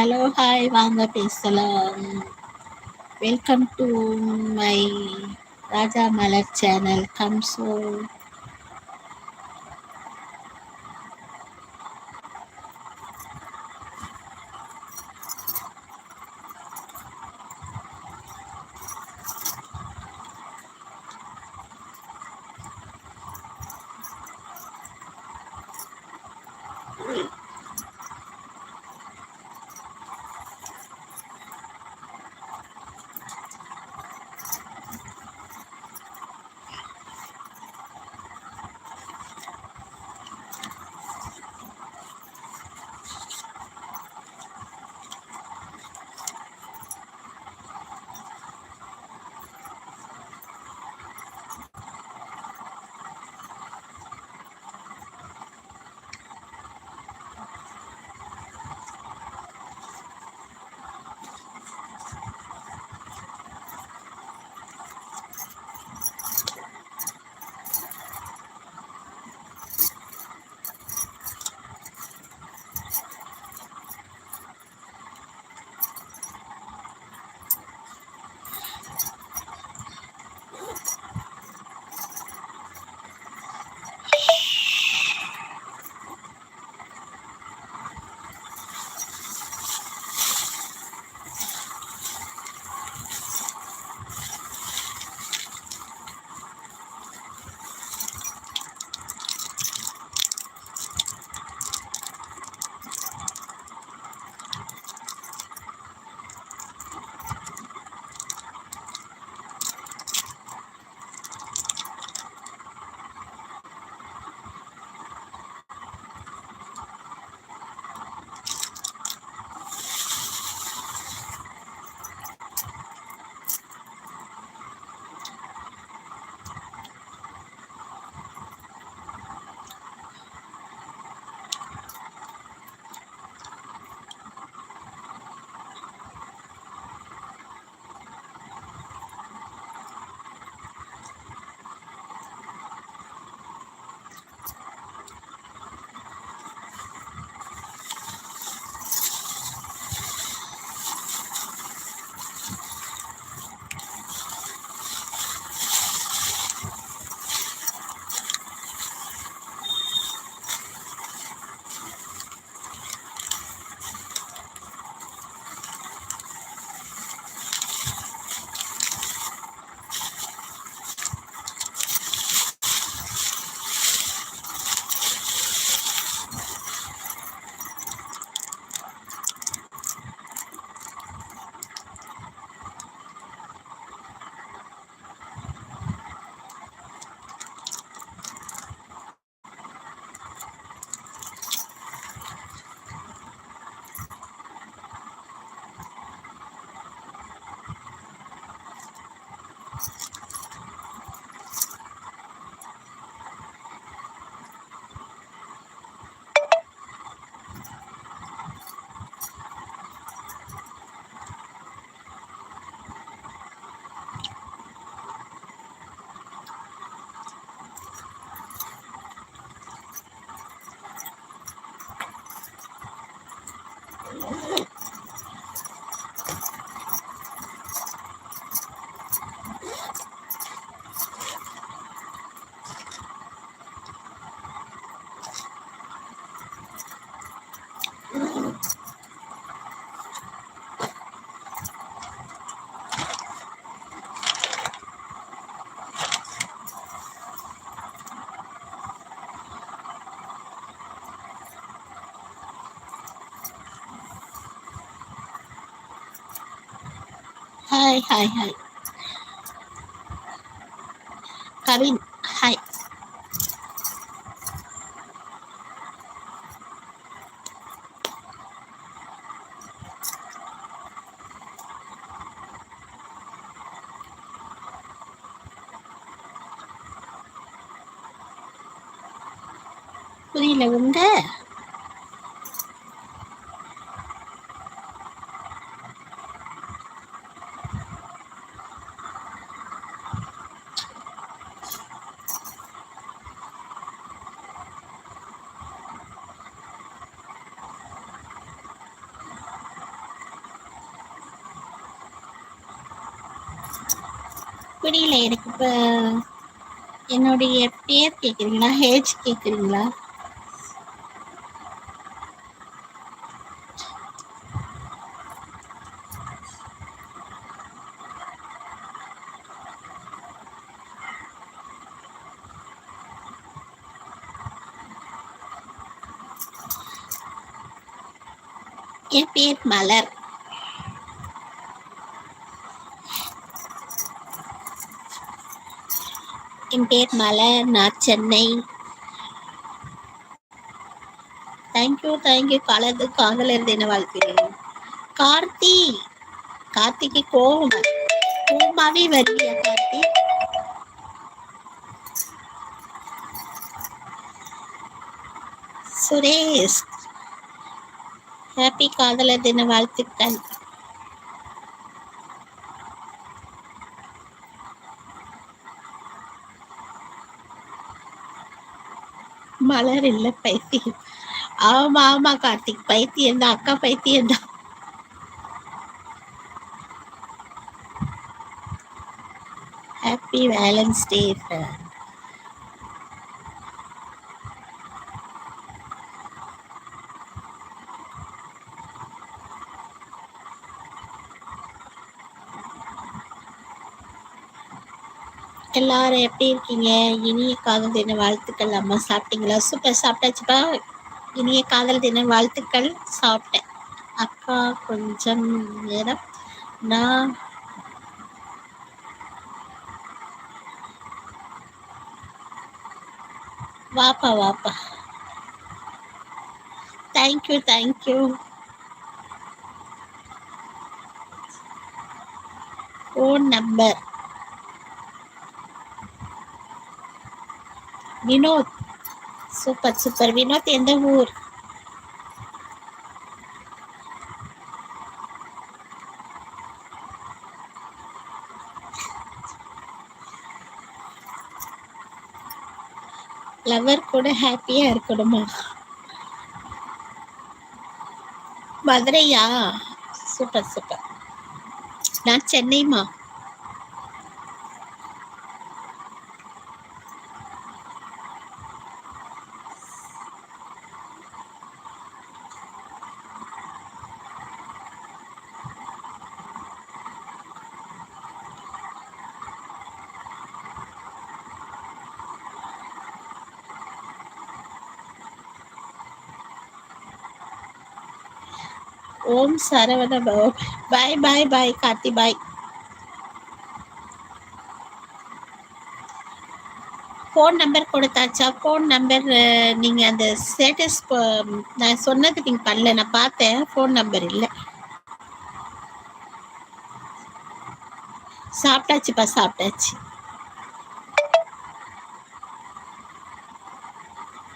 Hello hi வாங்க பேசலாம். Welcome to my Raja Malar channel கம்சோ hi hi hi Kavin hi புரியல உங்க புரியல எனக்கு இப்ப என்னுடைய பேர் கேக்குறீங்களா? ஹேஜ் கேக்குறீங்களா? என் பேர் மலர். என் பேர் மலர் நான் சென்னை. தேங்க்யூ தேங்க்யூ காலது காதலர் தின வாழ்த்துகிறேன். கார்த்தி கார்த்திக்கு கோவம் கோமாவே வரலையா கார்த்தி? சுரேஷ் ஹாப்பி காதலர் தின வாழ்த்துக்கள். மலர் இல்ல பைத்தியம். ஆமா ஆமா கார்த்திக் பைத்தியம் தான் அக்கா பைத்தியம் தான். ஹாப்பி வேலன்ஸ் டே எல்லாரும் எப்படி இருக்கீங்க? இனிய காதல் தின வாழ்த்துக்கள். அம்மா சாப்பிட்டீங்களா? சூப்பர். சாப்பிட்டாச்சுப்பா. இனிய காதல் தின வாழ்த்துக்கள். சாப்பிட்டேன். அக்கா கொஞ்சம் நேரம். நான் வாப்பா வாப்பா. Thank you thank you phone number Vinod super super Vinod எந்த ஊர் லவர் கூட ஹாப்பியா இருக்கணுமா மதுரையா சூப்பர் சூப்பர் நான் சென்னைமா Om Saravana Bhava bye bye bye Karthi bye. Phone number கொடுத்தாச்சா? Phone number நீங்கள் அந்த ஸ்டேட்டஸ் நான் சொன்னது நீங்கள் பண்ணல. நான் பார்த்தேன். ஃபோன் நம்பர் இல்லை. சாப்பிட்டாச்சுப்பா சாப்பிட்டாச்சு.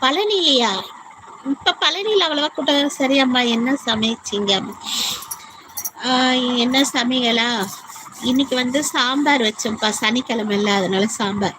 பழனிலையா இப்ப பழனியில் அவ்வளவா கூட்டம் சரியம்மா என்ன சமைச்சிங்க? என்ன சமையலா? இன்னைக்கு வந்து சாம்பார் வச்சோம்ப்பா. சனிக்கிழமை இல்லை அதனால சாம்பார்.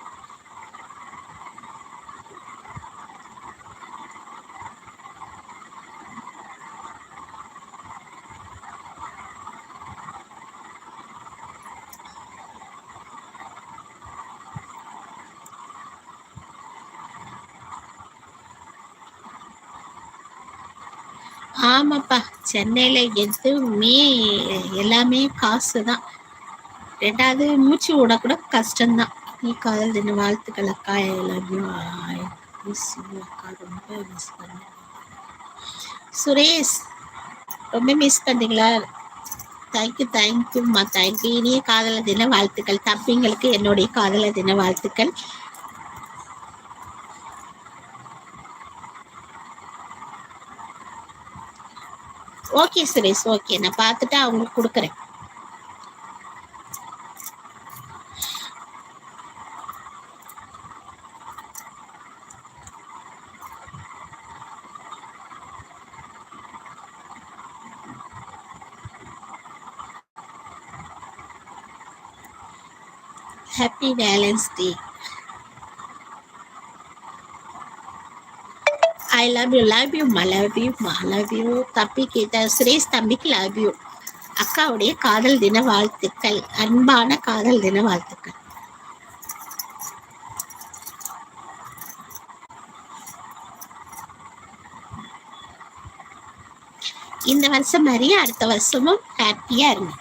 ஆமாப்பா. சென்னையில எதுவுமே எல்லாமே காசு தான் ரெண்டாவது மூச்சு விட கூட கஷ்டம்தான். நீ காதல் தின வாழ்த்துக்கள் அக்கா. எல்லாரையும் மிஸ் அக்கா. ரொம்ப மிஸ் பண்ணேன் சுரேஷ் ரொம்ப மிஸ் பண்ணீங்களா தேங்க்யூ தேங்க்யூம்மா தேங்க்யூ இனிய காதல தின வாழ்த்துக்கள். தம்பிங்களுக்கு என்னுடைய காதல தின வாழ்த்துக்கள். Okay Suresh okay. நான் பார்த்துட்டு அவங்களுக்கு கொடுக்குறேன். Happy valentine's day I love you love you மா லவ் யூ மா லவ் யூ தம்பிக்கு சுரேஷ் தம்பிக்கு லவ் யூ அக்காவுடைய காதல் தின வாழ்த்துக்கள். அன்பான காதல் தின வாழ்த்துக்கள். இந்த வருஷம் மாதிரியே அடுத்த வருஷமும் ஹாப்பியா இருங்க.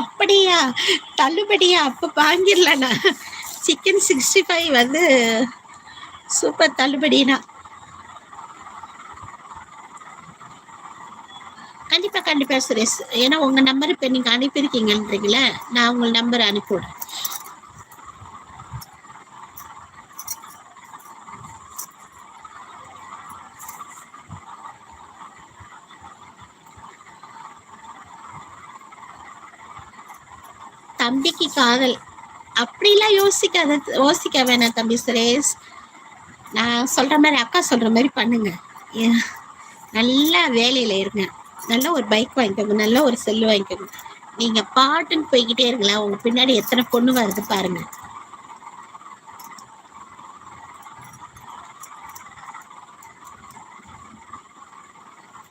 அப்படியா? தள்ளுபடியா? அப்ப வாங்கிடலண்ணா. சிக்கன் சிக்ஸ்டி ஃபைவ் வந்து சூப்பர் தள்ளுபடினா. கண்டிப்பா கண்டிப்பா சுரேஷ். ஏன்னா உங்க நம்பர் இப்ப நீங்க அனுப்பியிருக்கீங்கன்றீங்களே நான் உங்க நம்பர் அனுப்பிவிடுறேன். தம்பிக்கு காதல். அப்படிலாம் யோசிக்காத யோசிக்க வேணாம் தம்பி சுரேஷ்? நான் சொல்கிற மாதிரி அக்கா சொல்கிற மாதிரி பண்ணுங்க. ஏ- நல்ல வேலையில் இருங்க. நல்ல ஒரு பைக் வாங்கிக்கோங்க. நல்ல ஒரு செல்லு வாங்கிக்கோங்க. நீங்கள் பாட்டுன்னு போய்கிட்டே இருக்கலாம் உங்கள் பின்னாடி எத்தனை பொண்ணு வருது பாருங்கள்